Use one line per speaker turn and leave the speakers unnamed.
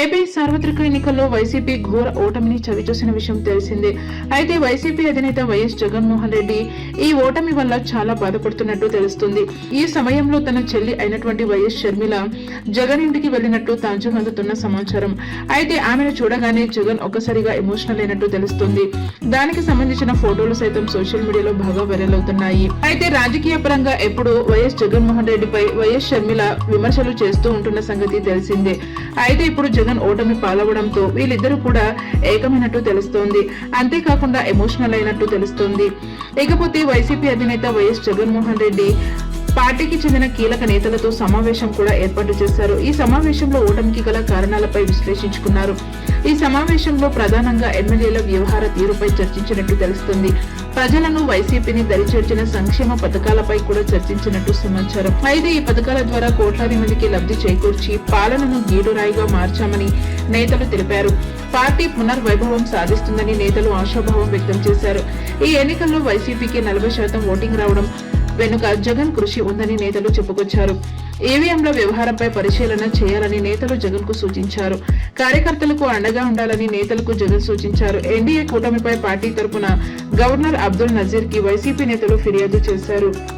AP సార్వత్రిక ఎన్నికల్లో YCP ఘోర ఓటమిని చవిచూసిన విషయం తెలిసిందే. అయితే వైసీపీ అధినేత వైఎస్ జగన్మోహన్ రెడ్డి ఈ ఓటమి వల్ల చాలా బాధపడుతున్నట్టు తెలుస్తుంది. ఈ సమయంలో తన చెల్లి అయినటువంటి వైఎస్ షర్మిల జగన్ ఇంటికి వెళ్ళినట్టు తాజాగా అందుతున్న సమాచారం. అయితే ఆమెను చూడగానే జగన్ ఒక్కసారిగా ఎమోషనల్ అయినట్టు తెలుస్తుంది. దానికి సంబంధించిన ఫోటోలు సైతం సోషల్ మీడియాలో బాగా వైరల్ అవుతున్నాయి. అయితే రాజకీయ పరంగా ఎప్పుడు వైఎస్ జగన్మోహన్ రెడ్డిపై వైఎస్ షర్మిల విమర్శలు చేస్తూ ఉంటున్న సంగతి తెలిసిందే. అయితే ఇప్పుడు జగన్ ఓటమి పాలవడంతో వీళ్ళిద్దరూ కూడా ఏకమైనట్టు తెలుస్తోంది. అంతేకాకుండా ఎమోషనల్ అయినట్టు తెలుస్తోంది. ఇకపోతే వైసీపీ అధినేత వైఎస్ జగన్మోహన్ రెడ్డి పార్టీకి చెందిన కీలక నేతలతో సమావేశం కూడా ఏర్పాటు చేశారు. ఈ సమావేశంలో ఓటమికి గల కారణాలపై విశ్లేషించుకున్నారు. ఈ సమావేశంలో ప్రధానంగా ఎమ్మెల్యేల వ్యవహార తీరుపై చర్చించినట్టు తెలుస్తుంది. ప్రజలను వైసీపీని దరిచేర్చిన సంక్షేమ పథకాలపై కూడా చర్చించినట్టు సమాచారం. అయితే ఈ పథకాల ద్వారా కోట్లాది మందికి లబ్ధి చేకూర్చి పాలనను గీడురాయిగా మార్చామని నేతలు తెలిపారు. పార్టీ పునర్వైభవం సాధిస్తుందని నేతలు ఆశాభావం వ్యక్తం చేశారు. ఈ ఎన్నికల్లో వైసీపీకి నలభై శాతం ఓటింగ్ రావడం వెనుక జగన్ కృషి ఉందని నేతలు చెప్పుకొచ్చారు. ఈవీఎంల వ్యవహారంపై పరిశీలన చేయాలని నేతలు జగన్కు సూచించారు. కార్యకర్తలకు అండగా ఉండాలని నేతలకు జగన్ సూచించారు. ఎన్డీఏ కూటమిపై పార్టీ తరపున గవర్నర్ అబ్దుల్ నజీర్కి వైసీపీ నేతలు ఫిర్యాదు చేశారు.